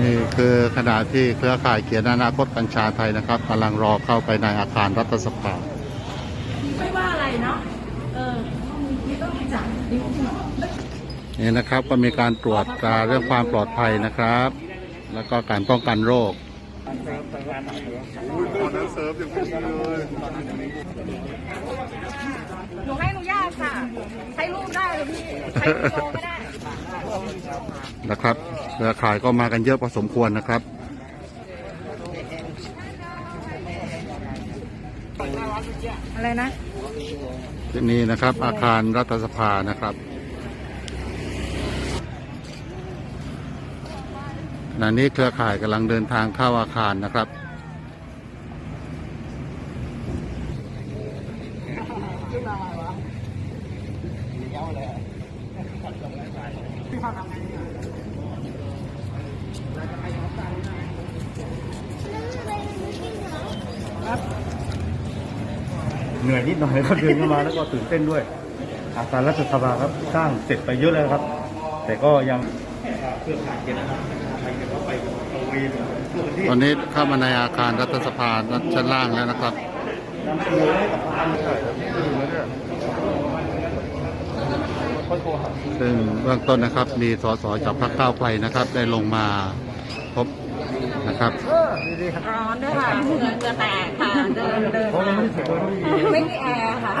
นี่คือขณะที่เครือข่ายเขียนอนาคตกัญชาไทยนะครับกำลังรอเข้าไปในอาคารรัฐสภาไม่ว่าอะไรเนาะเออไม่ต้องจับนิ้วหัวนี่นะครับก็มีการตรวจตราเรื่องความปลอดภัยนะครับ แล้วก็การป้องกันโรคหนูให้อนุญาตค่ะ ใช้รูปได้เลยพี่ ใช้วิดีโอก็ได้ นะครับเครือข่ายก็มากันเยอะพอสมควรนะครับ อะไรนะที่นี่นะครับ อาคารรัฐสภานะครับขณะนี้เครือข่ายกำลังเดินทางเข้าอาคารนะครับเเหนื่อยนิดหน่อยครับเดินเข้ามาแล้วก็ตื่นเต้นด้วย อาคารรัฐสภาครับสร้างเสร็จไปเยอะแล้วครับ แต่ก็ยังเพื่อขาดเกณฑ์นะครับตอนนี้เข้ามาในอาคารรัฐสภาชั้นล่างแล้วนะครับ นำเสนอให้กับทาง ซึ่งเบื้องต้นนะครับมีสสจากพรรคก้าวไกลนะครับ ได้ลงมาพบนะครับร้อนด้วยค่ะเหงื่อจะแตกค่ะเดินเดินเพราะเราไม่ได้ถูกเลยไม่มีแอร์ค่ะ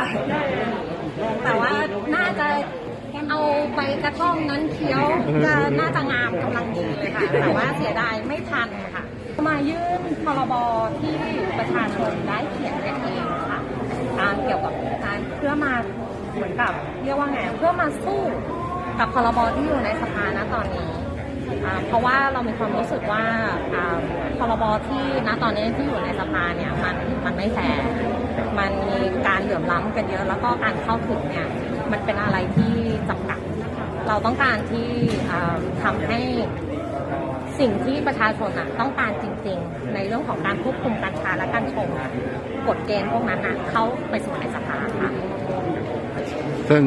แต่ว่าน่าจะเอาใบกระท่อมนั้นเคี้ยวจะน่าจะงามกำลังดีเลยค่ะ แต่ว่าเสียดายไม่ทันค่ะ มายื่นพรบที่ประชาชนได้เขียนกันเองค่ะอ่าเกี่ยวกับการ เพื่อมาเหมือนกับเรียกว่าไงเพื่อมาสู้กับพรบที่อยู่ในสภาณตอนนี้ เพราะว่าเรามีความรู้สึกว่าพรบที่ณตอนนี้ที่อยู่ในสภาเนี่ยมันมันไม่แฟร์มันมีการเหลื่อมล้ำกันเยอะ แล้วก็การเข้าถึงเนี่ยมันเป็นอะไรที่จำกัด เราต้องการที่อ่าทำให้สิ่งที่ประชาชนอะต้องการจริง ๆ ในเรื่องของการควบคุมการค้าและการชงกฎเกณฑ์พวกนั้นอะเข้าไปสู่ในสภา ซึ่ง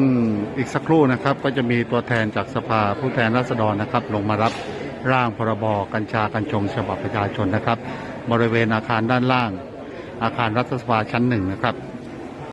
อีกสักครู่นะครับก็จะมีตัวแทนจากสภาผู้แทนราษฎรนะครับ ลงมารับร่างพรบกัญชากัญชงฉบับประชาชนนะครับ บริเวณอาคารด้านล่าง อาคารรัฐสภาชั้นหนึ่งนะครับ